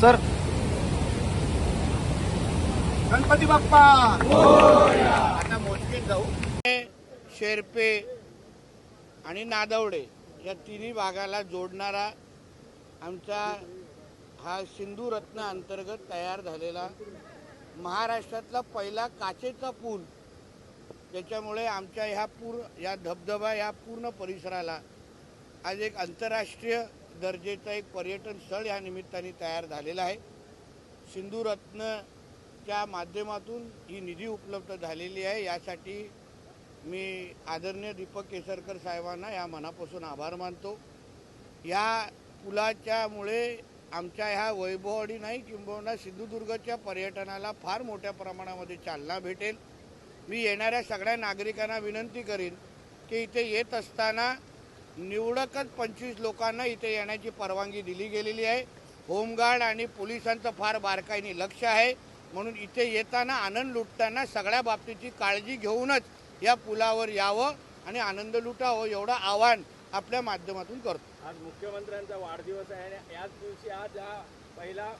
Sir. Ganpati Bappa. आता मोजकेत जाऊ. शेरपे आणि नादवडे या तिन्ही भागाला जोडणारा आमचा हा सिंधुरत्न अंतर्गत तयार झालेला महाराष्ट्रातला पहिला काचेचा पूल. त्याच्यामुळे आमच्या ह्या पूर या धबधबा या पूर्ण परिसराला आज एक आंतरराष्ट्रीय दर्जेचं एक पर्यटन स्थळ या निमित्ताने तयार झालेलं आहे. सिंधुरत्नच्या माध्यमातून ही निधी उपलब्ध झालेली आहे. यासाठी मी आदरणीय दीपक केसरकर साहेबांना या मनापासून आभार मानतो. या पुलाच्यामुळे आमच्या ह्या वैभवाडी नाही किंबहुना सिंधुदुर्गच्या पर्यटनाला फार मोठ्या प्रमाणामध्ये चालना भेटेल. मी येणाऱ्या सगळ्या नागरिकांना विनंती करीन की इथे येत असताना निवडकच पंचवीस लोकांना इथे येण्याची परवानगी दिली गेलेली आहे. होमगार्ड आणि पोलिसांचं फार बारकाईने लक्ष आहे. म्हणून इथे येताना आनंद लुटताना सगळ्या बाबतीची काळजी घेऊनच या पुलावर यावं आणि आनंद लुटावं एवढं आव्हान आपल्या माध्यमातून करतो. आज मुख्यमंत्र्यांचा वाढदिवस आहे आणि याच दिवशी आज हा पहिला